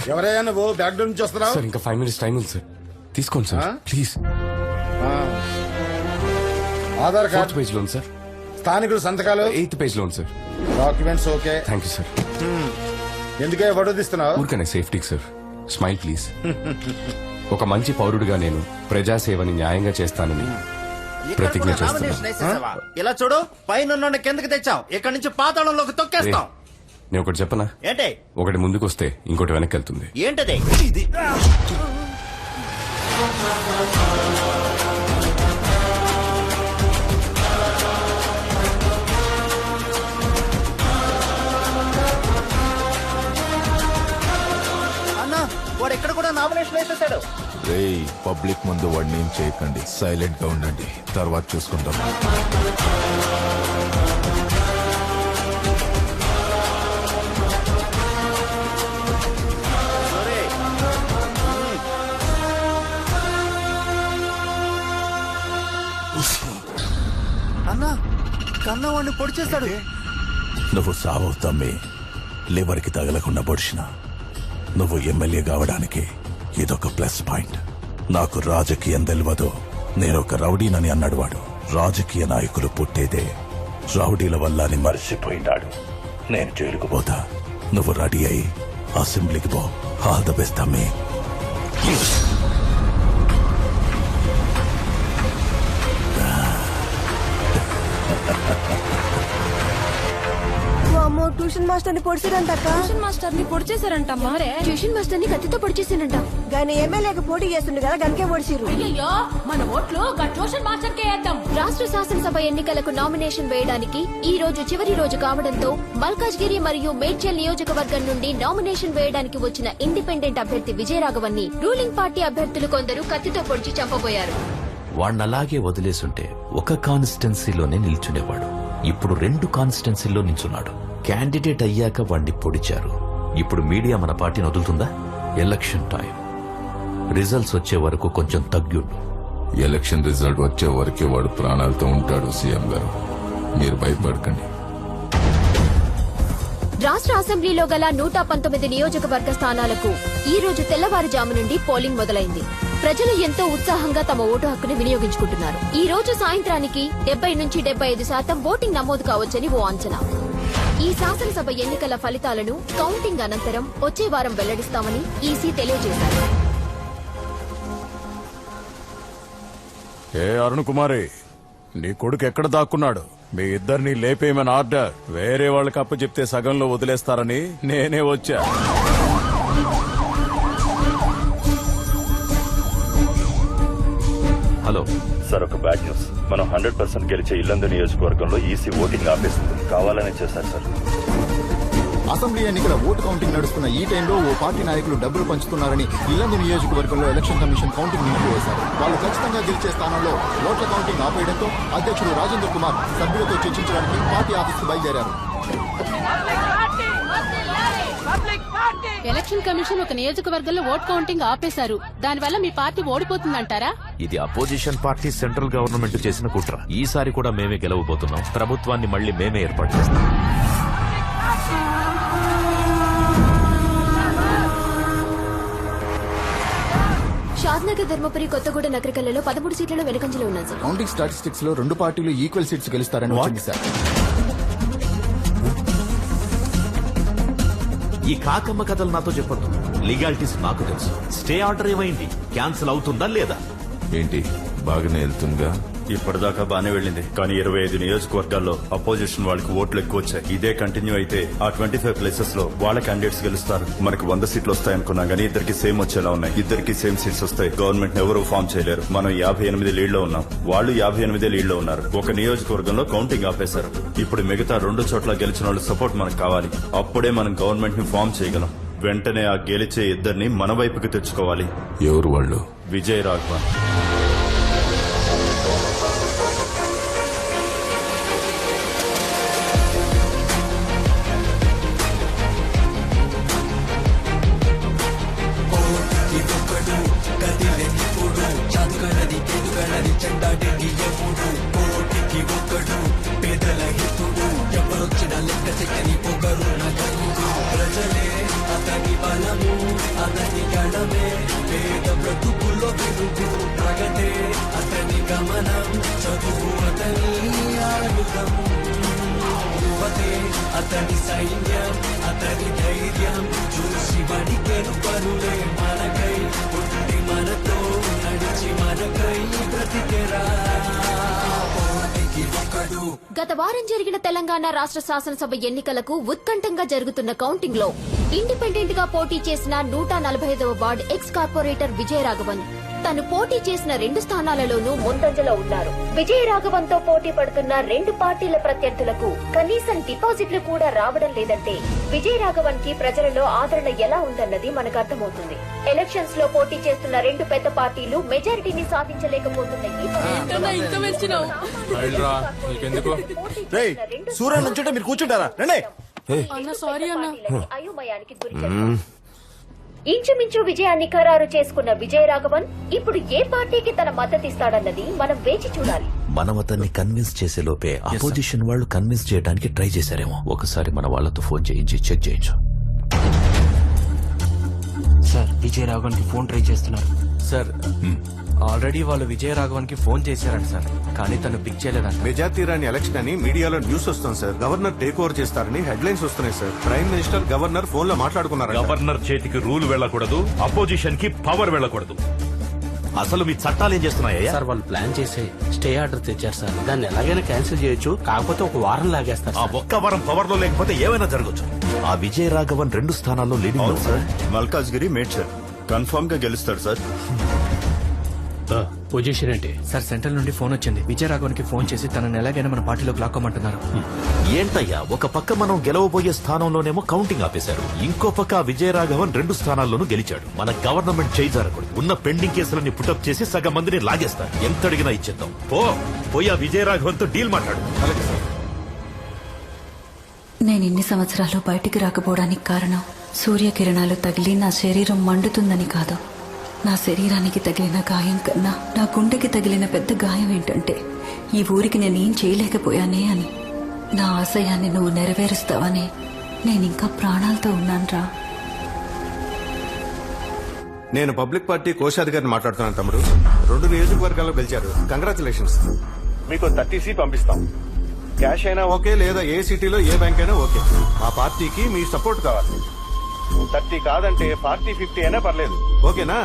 Sir ఎవరయ్యా నువ్వు? Back door నుంచి వస్తున్నావు? సార్ ఇంకా ఫైవ్ మినిట్స్ టైం ఉంది సార్. తీసుకోండి సార్? ప్లీజ్ ఆ. ఆధార్ ఫోర్త్ కార్డ్ పేజ్ లోన్ సార్ స్థానికులు సంతకాలు? Eighth page loan sir documents okay thank you sir ఎందుకే వడదిస్తున్నావు ఊరికనే సేఫ్టీకి సార్ స్మైల్ ప్లీజ్ ఒక మంచి పౌరుడిగా నేను ప్రజాసేవని న్యాయంగా చేస్తానని ప్రతిజ్ఞ చేస్తున్నాను నామినేషన్ వేసేసావా? ఇలా చూడు పైన కిందకి తెచ్చాం ఇక్కడ నుంచి పాతాళంలోకి తొక్కేస్తాం. నేను ఒకటి చెప్పనా? ఏంటి? ఒకటి ముందుకు వస్తే ఇంకోటి వెనక్కి వెళ్తుంది ఏంటది? ఇది. అన్న వాడు ఎక్కడ కూడా నామినేషన్ వేసేసాడు. రేయ్ పబ్లిక్ ముందు వాడిని ఏం చేయకండి. సైలెంట్గా ఉండండి. తర్వాత చూసుకుందాం కన్నవాడిని పొడి చేస్తాడు నువ్వు సావవు తమ్మి. లివర్కి తగలకుండా పొడిచిన. నువ్వు ఎమ్మెల్యే కావడానికి ఇదొక ప్లస్ పాయింట్. నాకు రాజకీయం తెలియదు నేను ఒక రౌడీనని అన్నాడు వాడు. రాజకీయ నాయకులు పుట్టేదే రౌడీల వల్ల అని మర్చిపోయినాడు. నేను జైలుకు పోతా. నువ్వు రెడీ అయి అసెంబ్లీకి పో. ఆల్ ద బెస్ట్ అమ్మే అమ్మో ట్యూషన్ మాస్టర్ని పొడిచారంట ట్యూషన్ మాస్టర్ని పొడి చేశారంట మరే ట్యూషన్ మాస్టర్ని కత్తితో పొడిచేసిందంట గాని ఎమ్మెల్యేకి పోటీ చేస్తుండే కదా గనకే పొడిచిరు అయ్యో మన ఓట్లు ట్యూషన్ మాస్టర్ కే వేద్దాం. రాష్ట్ర శాసనసభ ఎన్నికలకు నామినేషన్ వేయడానికి ఈ రోజు చివరి రోజు కావడంతో మల్కాజ్గిరి మరియు మేడ్చల్ నియోజకవర్గం నుండి నామినేషన్ వేయడానికి వచ్చిన ఇండిపెండెంట్ అభ్యర్థి విజయరాఘవన్ని రూలింగ్ పార్టీ అభ్యర్థులు కొందరు కత్తితో పొడిచి చంపబోయారు. వాణ్ణలాగే వదిలేసుంటే ఒక కాన్స్టిట్యున్సీలోనే నిల్చునేవాడు. ఇప్పుడు రెండు కాన్స్టిట్యున్సీల్లో నిల్చున్నాడు. క్యాండిడేట్ అయ్యాక వాణ్ణి పొడిచారు. ఇప్పుడు మీడియా మన పార్టీని వదులుతుందా? Election time. రిజల్ట్స్ వచ్చే వరకు కొంచెం తగ్గుండు. ఎలక్షన్ రిజల్ట్ వచ్చే వరకే వాడు ప్రాణాలతో ఉంటాడు సీఎం గారు. మీరు భయపడకండి. రాష్ట్ర అసెంబ్లీలో గల నూట పంతొమ్మిది నియోజకవర్గ స్థానాలకు ఈ రోజు తెల్లవారుజాము నుండి పోలింగ్ మొదలైంది. ప్రజలు ఎంతో ఉత్సాహంగా తమ ఓటు హక్కును వినియోగించుకుంటున్నారు. ఈ రోజు సాయంత్రానికి డెబ్బై నుంచి డెబ్బై ఐదు శాతం ఓటింగ్ నమోదు కావచ్చని ఓ అంచనా. ఈ శాసనసభ ఎన్నికల ఫలితాలను కౌంటింగ్ అనంతరం వచ్చే వారం వెల్లడిస్తామని ఈసీ తెలియజేశారు. ఏ అరుణ్ కుమారి నీ కొడుకు ఎక్కడ దాక్కున్నాడు? మీ ఇద్దరిని లేపేయమని ఆర్డర్. వేరే వాళ్ళకి అప్పు చెప్తే సగంలో వదిలేస్తారని నేనే వచ్చా. హలో. సార్ ఒక బ్యాడ్ న్యూస్. మనం హండ్రెడ్ పర్సెంట్ గెలిచే ఇల్లందు నియోజకవర్గంలో ఈసీ ఓటింగ్ ఆపేసింది. కావాలనే చేశారు సార్. అసెంబ్లీ ఎన్నికల ఓటు కౌంటింగ్ నడుస్తున్న ఈ టైంలో ఓ పార్టీ నాయకులు డబ్బులు పంచుతున్నారని ఇల్లందు నియోజకవర్గంలో ఎలక్షన్ కమిషన్ కౌంటింగ్ నిలిపివేశారు వాళ్ళు ఖచ్చితంగా గెలిచే స్థానంలో ఓట్ల కౌంటింగ్ ఆపేయడంతో అధ్యక్షుడు రాజేంద్ర కుమార్ సభ్యులతో చర్చించడానికి పార్టీ ఆఫీస్కు బయలుదేరారు. ఎలక్షన్ కమిషన్ ఒక నియోజకవర్గంలో ఓట్ కౌంటింగ్ ఆపేశారు. దానివల్ల మీ పార్టీ ఓడిపోతుందంటారా? ఇది అపోజిషన్ పార్టీ సెంట్రల్ గవర్నమెంట్ చేసిన కుట్ర. ఈసారి కూడా మేమే గెలవబోతున్నాం. ప్రభుత్వాన్ని మళ్ళీ మేమే ఏర్పాటు చేస్తాం. షాద్నగర్ ధర్మపురి కొత్తగూడ నగరికల్లలో పదమూడు సీట్లలో వెనుకంజలో ఉన్నాయి సార్. కౌంటింగ్ స్టాటిస్టిక్స్లో రెండు పార్టీలు ఈక్వల్ సీట్స్ గెలుస్తారని వచ్చింది సార్. ఈ కాకమ్మ కథలు నాతో చెప్పొద్దు. లీగాలిటీస్ నాకు తెలుసు. స్టే ఆర్డర్ ఏమైంది? క్యాన్సిల్ అవుతుందా లేదా? ఏంటి? బాగానే వెళ్తుందిగా ఇప్పటిదాకా బానే వెళ్ళింది. కానీ ఇరవై ఐదు నియోజకవర్గాల్లో అపోజిషన్ వాళ్ళకి ఓట్లు ఎక్కువ వచ్చాయి. ఇదే కంటిన్యూ అయితే ఆ ట్వంటీ ఫైవ్ ప్లేసెస్లో వాళ్ళ క్యాండిడేట్స్ గెలుస్తారు. మనకి వంద సీట్లు వస్తాయనుకున్నా కానీ ఇద్దరికి సేమ్ వచ్చేలా ఉన్నాయి. ఇద్దరికి సేమ్ సీట్స్ వస్తాయి. గవర్నమెంట్ ఎవరు ఫామ్ చేయలేరు. మనం యాభై ఎనిమిది లీడ్లో ఉన్నాం. వాళ్ళు యాభై ఎనిమిది లీడ్లో ఉన్నారు. ఒక నియోజకవర్గంలో కౌంటింగ్ ఆపేశారు. ఇప్పుడు మిగతా రెండు చోట్ల గెలిచిన వాళ్ళు సపోర్ట్ మనకు కావాలి. అప్పుడే మనం గవర్నమెంట్ని ఫామ్ చేయగలం. వెంటనే ఆ గెలిచే ఇద్దరిని మన వైపుకి తెచ్చుకోవాలి. ఎవరు వాళ్ళు? విజయ్ రాఘవన్. గత వారం జరిగిన తెలంగాణ రాష్ట్ర శాసనసభ ఎన్నికలకు ఉత్కంఠంగా జరుగుతున్న కౌంటింగ్లో ఇండిపెండెంట్గా పోటీ చేసిన నూట నలభై ఐదవ వార్డు ఎక్స్ కార్పొరేటర్ విజయరాఘవన్. తను పోటీ చేసిన రెండు స్థానాలలోనూ ముందంజలో ఉన్నారు. విజయరాఘవన్తో పోటీ పడుతున్న రెండు పార్టీల ప్రత్యర్థులకు కనీసం డిపాజిట్లు కూడా రావడం లేదంటే విజయరాఘవన్కి ప్రజలలో ఆదరణ ఎలా ఉందన్నది మనకు అర్థమవుతుంది. ఎలక్షన్స్లో పోటీ చేస్తున్న రెండు పెద్ద పార్టీలు మెజారిటీని సాధించలేకపోతున్న ఈ పరిస్థితుల్లో రేయ్ సూర్య నుంచుంటే మీరు కూర్చుంటారా? రండి. పార్టీలన్నీ అయోమయానికి గురి చేశారు. ఇంచుమించు విజయాన్ని ఖరారు చేసుకున్న విజయరాఘవన్ ఇప్పుడు ఏ పార్టీకి తన మద్దతిస్తాడన్నది మనం వేచి చూడాలి. మనం అతన్ని కన్విన్స్ చేసే లోపే అపోజిషన్ వాళ్ళు కన్విన్స్ చేయడానికి ట్రై చేశారేమో. ఒకసారి మన వాళ్ళతో ఫోన్ చేయించి చెక్ చేయించు. సార్ విజయ్ రాఘవన్కి ఫోన్ ట్రై చేస్తున్నారు. సార్ ఆల్రెడీ వాళ్ళు విజయరాఘవన్కి ఫోన్ చేశారంట సార్ కానీ తను పిక్ చేయలేదంట. మెజార్టీ రాని ఎలక్షన్ అని మీడియాలో న్యూస్ వస్తుంది సార్. గవర్నర్ టేక్ ఓవర్ చేస్తారని హెడ్లైన్స్ వస్తున్నాయి సార్. ప్రైమ్ మినిస్టర్ గవర్నర్ ఫోన్లో మాట్లాడుకున్నారు గవర్నర్ చేతికి రూల్ వెళ్ళకూడదు అపోజిషన్కి పవర్ వెళ్ళకూడదు. అసలు మీ చట్టాలు ఏం చేస్తున్నాయ్యా సార్ వాళ్ళు ప్లాన్ చేసి స్టే ఆర్డర్ తెచ్చారు సార్. దాన్ని ఎలాగైనా క్యాన్సిల్ చేయొచ్చు కాకపోతే ఒక వారం లాగేస్తారు ఆ. ఒక్క వారం పవర్లో లేకపోతే ఏమైనా జరగచ్చు. ఆ విజయ రాఘవన్ రెండు స్థానాల్లో లీడింగ్ సార్. మల్కాజ్గిరి మేడ్ సార్. కన్ఫర్మ్గా గెలుస్తాడు సార్. పొజిషన్ ఏంటి? సార్ సెంట్రల్ నుండి ఫోన్ వచ్చింది. విజయరాఘవన్కి ఫోన్ చేసి తనని ఎలాగైనా మన పార్టీలోకి లాక్కోమంటున్నారు. ఏంటయ్యా ఒక పక్క మనం గెలవబోయే స్థానంలోనేమో కౌంటింగ్ ఆపేశారు. ఇంకో పక్క విజయరాఘవన్ రెండు స్థానాల్లోనూ గెలిచాడు. మన గవర్నమెంట్ చేయి జరగకూడదు ఉన్న పెండింగ్ కేసులన్నీ పుటప్ చేసి సగం మందిని లాగేస్తారు. ఎంత అడిగినా ఇచ్చేద్దాం. పో పోయి ఆ విజయరాఘవన్తో డీల్ మాట్లాడు నేను ఇన్ని సంవత్సరాలు బయటికి రాకపోవడానికి కారణం సూర్యకిరణాలు తగిలి నా శరీరం మండుతుందని కాదు. నా శరీరానికి తగిలిన గాయం కన్నా నా గుండెకి తగిలిన పెద్ద గాయం ఏంటంటే ఈ ఊరికి నేనేం చేయలేకపోయానే అని. నా ఆశయాన్ని నువ్వు నెరవేరుస్తావని నేను ఇంకా ప్రాణాలతో ఉన్నానురా. నేను పబ్లిక్ పార్టీ కోశాధికారిని మాట్లాడుతున్నాను తమ్ముడు. రెండు నియోజకవర్గాల్లో గెలిచారు. కంగ్రాచులేషన్స్ మీకు థర్టీ సి పంపిస్తాం. క్యాష్ అయినా ఓకే లేదా ఏ సిటీలో ఏ బ్యాంక్ అయినా ఓకే. మా పార్టీకి మీ సపోర్ట్ కావాలి. థర్టీ కాదంటే పార్టీ ఫిఫ్టీ అయినా పర్లేదు. ఓకేనా?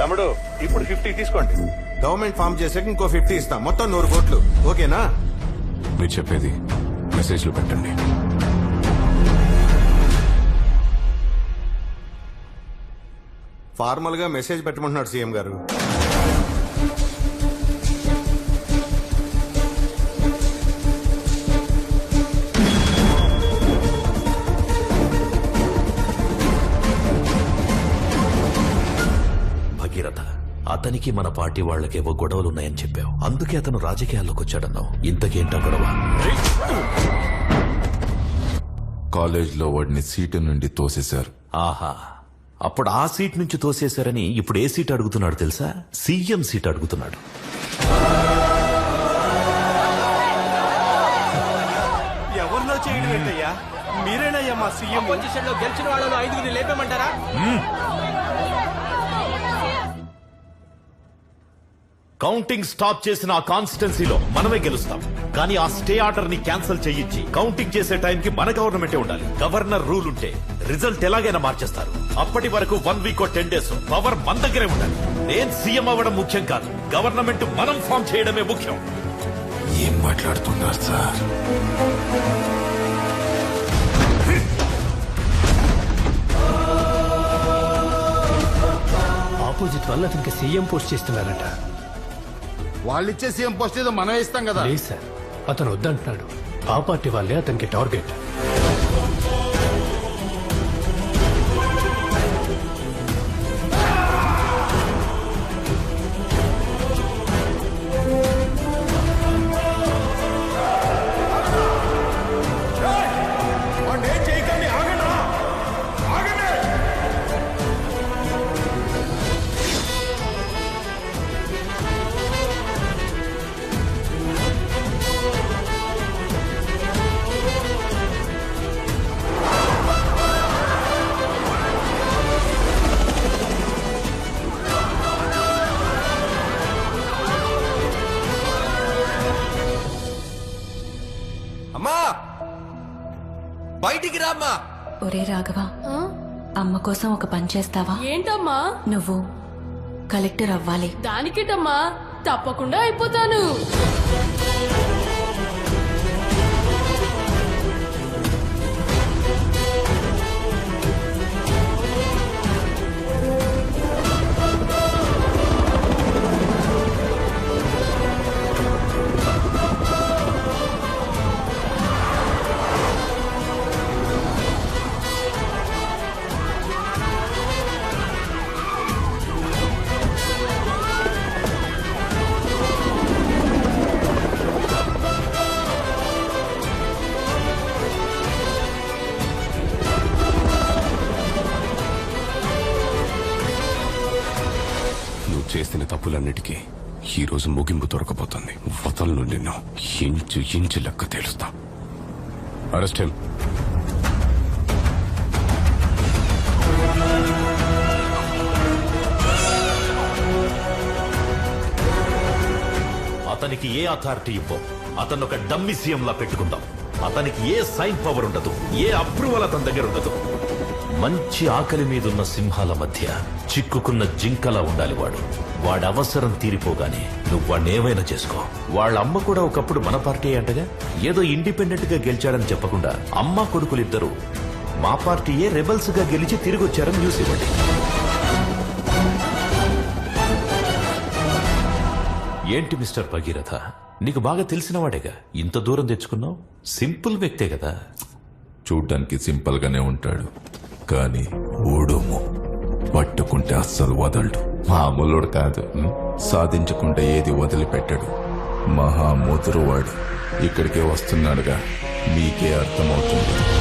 తమ్ముడు ఇప్పుడు ఫిఫ్టీ తీసుకోండి. గవర్నమెంట్ ఫామ్ చేసాక ఇంకో ఫిఫ్టీ ఇస్తాం. మొత్తం నూరు కోట్లు. ఓకేనా? మీరు చెప్పేది మెసేజ్లు పెట్టండి. ఫార్మల్గా మెసేజ్ పెట్టమంటున్నాడు సీఎం గారు. అతనికి మన పార్టీ వాళ్ళకేవో గొడవలున్నాయని చెప్పావు. అందుకే అతను రాజకీయాల్లోకి వచ్చాడన్నావు. ఇంతకేంటా గొడవ? కాలేజ్లో వాడిని సీటు నుండి తోసేశారు. ఆహా. అప్పుడు ఆ సీట్ నుంచి తోసేశారని ఇప్పుడు ఏ సీట్ అడుగుతున్నాడు తెలుసా? సీఎం సీట్ అడుగుతున్నాడు. ఎవరిలో చేయడం ఏంటయ్యా? మీరేనయ్యా మా సీఎం? పొజిషన్లో గెలిచిన వాళ్ళలో ఐదుగురిని లేపేమంటారా కౌంటింగ్ స్టాప్ చేసిన ఆ కాన్స్టిట్యున్సీలో మనమే గెలుస్తాం. కానీ ఆ స్టే ఆర్డర్ని క్యాన్సిల్ చేయించి కౌంటింగ్ చేసే టైంకి మన గవర్నమెంటే ఉండాలి. గవర్నర్ రూల్ ఉంటే రిజల్ట్ ఎలాగైనా మార్చేస్తారు. అప్పటి వరకు one week ten days power మన దగ్గరే ఉండాలి. నేను సీఎం అవ్వడం ముఖ్యం కాదు. గవర్నమెంట్ మనం ఫామ్ చేయడమే ముఖ్యం. ఏం మాట్లాడుతున్నారు సార్? ఆపోజిట్ వల్ల అతనికి సీఎం పోస్ట్ చేస్తున్నారట. వాళ్ళు ఇచ్చే సీఎం పోస్ట్ ఏదో మనం ఇస్తాం కదా. లేదు సార్. అతను వద్దంటున్నాడు. ఆ పార్టీ వాళ్ళే అతనికి టార్గెట్. ఒరే రాఘవ అమ్మ కోసం ఒక పని చేస్తావా? ఏంటమ్మా? నువ్వు కలెక్టర్ అవ్వాలి. దానికేటమ్మా? తప్పకుండా అయిపోతాను. రోజు ముగింపు దొరకబోతుంది. వతలను నిన్ను. ఇంచు ఇంచు లెక్క తేలుస్తా. అరెస్ట్ హిమ్ అతనికి ఏ అథారిటీ ఇవ్వం? అతను ఒక డమ్మి సీఎంలా పెట్టుకుందాం. అతనికి ఏ సైన్ పవర్ ఉండదు? ఏ అప్రూవల్ అతని దగ్గర ఉండదు? మంచి ఆకలి మీదున్న సింహాల మధ్య చిక్కుకున్న జింకలా ఉండాలి వాడు. వాడి అవసరం తీరిపోగానే నువ్వు చేసుకో. వాళ్ళ అమ్మ కూడా ఒకప్పుడు మన పార్టీ అంటగా ఏదో ఇండిపెండెంట్గా గెలిచాడని చెప్పకుండా అమ్మ కొడుకులిద్దరూ మా పార్టీయే రెబల్స్గా గెలిచి తిరిగొచ్చారని న్యూస్ ఇవ్వండి. ఏంటి మిస్టర్ భగీరథ? నీకు బాగా తెలిసినవాడేగా ఇంత దూరం తెచ్చుకున్నావు? సింపుల్ వ్యక్తే కదా. చూడ్డానికి సింపుల్ గానే ఉంటాడు. కానీ ఊడుము. పట్టుకుంటే అస్సలు వదలడు. మామూలుడు కాదు సాధించకుండా ఏది వదిలిపెట్టడు. మహా ముదురువాడు. ఇక్కడికే వస్తున్నాడుగా. మీకే అర్థమవుతుంది.